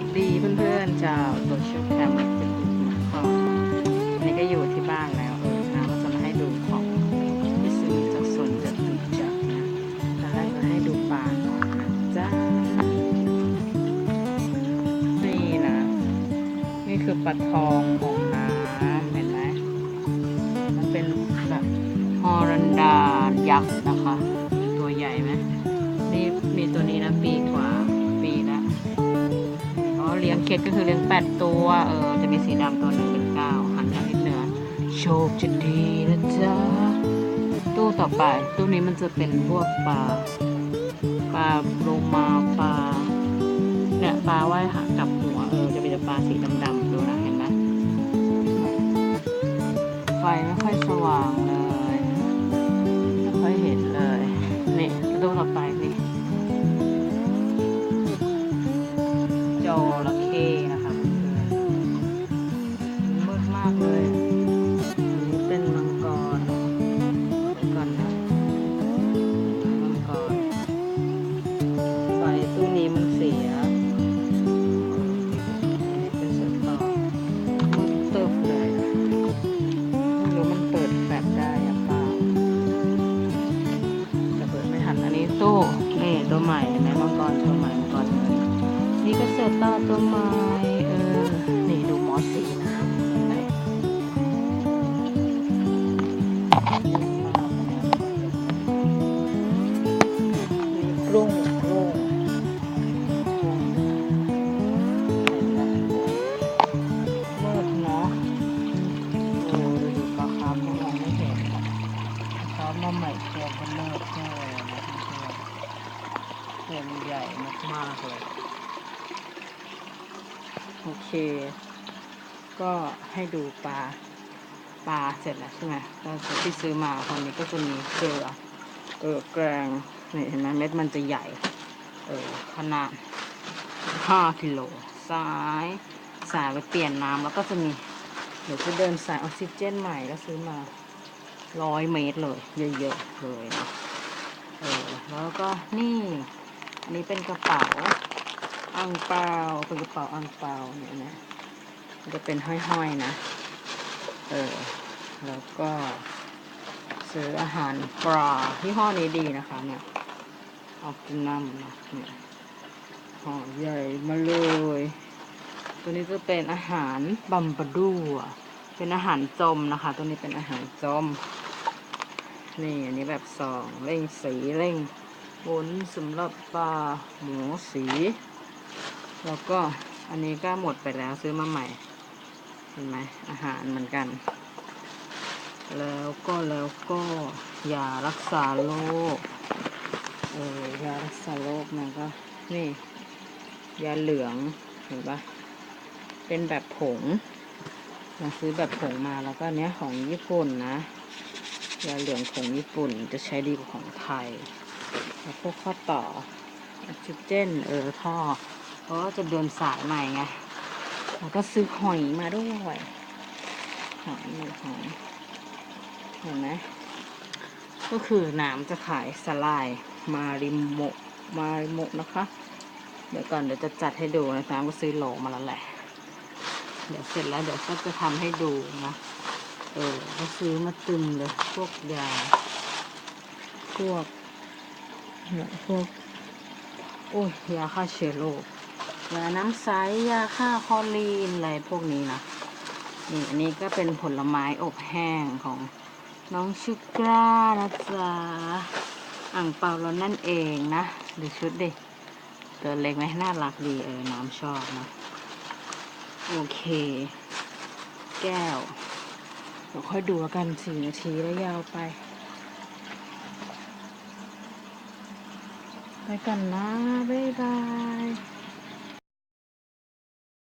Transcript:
วัสดีเพื่อนๆชาวโซเชียลแคมป์เป็นนะคะวันนี้ก็อยู่ที่บ้านแล้วนะก็จะมาให้ดูของที่ซื้อจากสวนจตุจักนะตอนแรกจะให้ดูปลาก่อนนะจ้านี่นะ นี่คือปลาทองของน้ำเห็นไหมมันเป็นแบบฮอรันดายักษ์นะคะ ตัวใหญ่ไหมนี่มีตัวนี้ เคสก็คือเลี้ยงแปดตัว เออ จะมีสีดำตัวหนึ่งเป็นเก้าหันทางทิศเหนือ โชคจะดีนะจ๊ะ ตู้ต่อไป ตู้นี้มันจะเป็นพวกปลา ปลาโลมาปลา เนี่ยปลาว่ายหางกับหัว เออ จะเป็นปลาสีดำๆดูนะ เห็นไหมไฟไม่ค่อยสว่างเลย ไม่ค่อยเห็นเลย ตู้นี่ตัวใหม่เห็นไหมมังกรตัวใหม่มังกรนนี่ก็เซต้าตัวใหม่เออนี่ดูมอสสีน้ำเห็นไหมมีกรุ้งกง มันใหญ่มากๆเลย โอเค ก็ให้ดูปลาปลาเสร็จแล้วใช่ไหมก็ที่ซื้อมาตอนนี้ก็จะมีเกลือเกลือแกงนี่เห็นไหมเม็ดมันจะใหญ่ เออขนาดห้ากิโลสายสายไปเปลี่ยนน้ำแล้วก็จะมี เดี๋ยวจะเดินสายออกซิเจนใหม่ก็ซื้อมาร้อยเมตรเลย เยอะๆเลยนะเออแล้วก็นี่ อันนี้เป็นกระเป๋าอังเปาเป็นกระเป๋าอังเปาเนี่ยนะมันจะเป็นห้อยๆนะ เออ แล้วก็ซื้ออาหารปลาที่ห้อนี้ดีนะคะเนี่ยออกกินน้ำนะเนี่ยห่อใหญ่มาเลย ตัวนี้จะเป็นอาหารบัมบดูอะเป็นอาหารจมนะคะ ตัวนี้เป็นอาหารจม นี่อันนี้แบบสองเร่งสีเร่ง บนสำหรับปลาหมูสี แล้วก็อันนี้ก็หมดไปแล้วซื้อมาใหม่ เห็นไหมอาหารเหมือนกัน แล้วก็แล้วก็ยารักษาโรคเออยารักษาโรคมันก็ นี่ ยาเหลืองเห็นปะเป็นแบบผงเราซื้อแบบผงมาแล้วก็เนี้ยของญี่ปุ่นนะยาเหลืองของญี่ปุ่นจะใช้ดีกว่าของไทย แล้วพวกข้อต่อออกซิเจนเออท่อเพราะว่าจะเดินสายใหม่ไงแล้วก็ซื้อหอยมาด้วยหอยหอยเห็นไหมก็คือน้ำจะขายสลายมาริโมมาริโมนะคะ เดี๋ยวก่อนเดี๋ยวจะจัดให้ดูนะน้ำก็ซื้อโหลมาแล้วแหละ เดี๋ยวเสร็จแล้วเดี๋ยวก็จะทำให้ดูนะเออก็ซื้อมาตึมเลยพวกยา พวก เนี่ยพวกโอ้ยยาฆ่าเชื้อโรคยาน้ำใสยาฆ่าคอลีนอะไรพวกนี้นะนี่อันนี้ก็เป็นผลไม้อบแห้งของน้องชุกรานะจ๊ะอ่างเปาเรานั่นเองนะดูชุดดิตัวเล็กไหมน่ารักดีเออน้ำชอบนะ โอเค แก้วเดี๋ยวค่อยดูกันสี่นาทีแล้วยาวไป ไปกันนะ บ๊ายบาย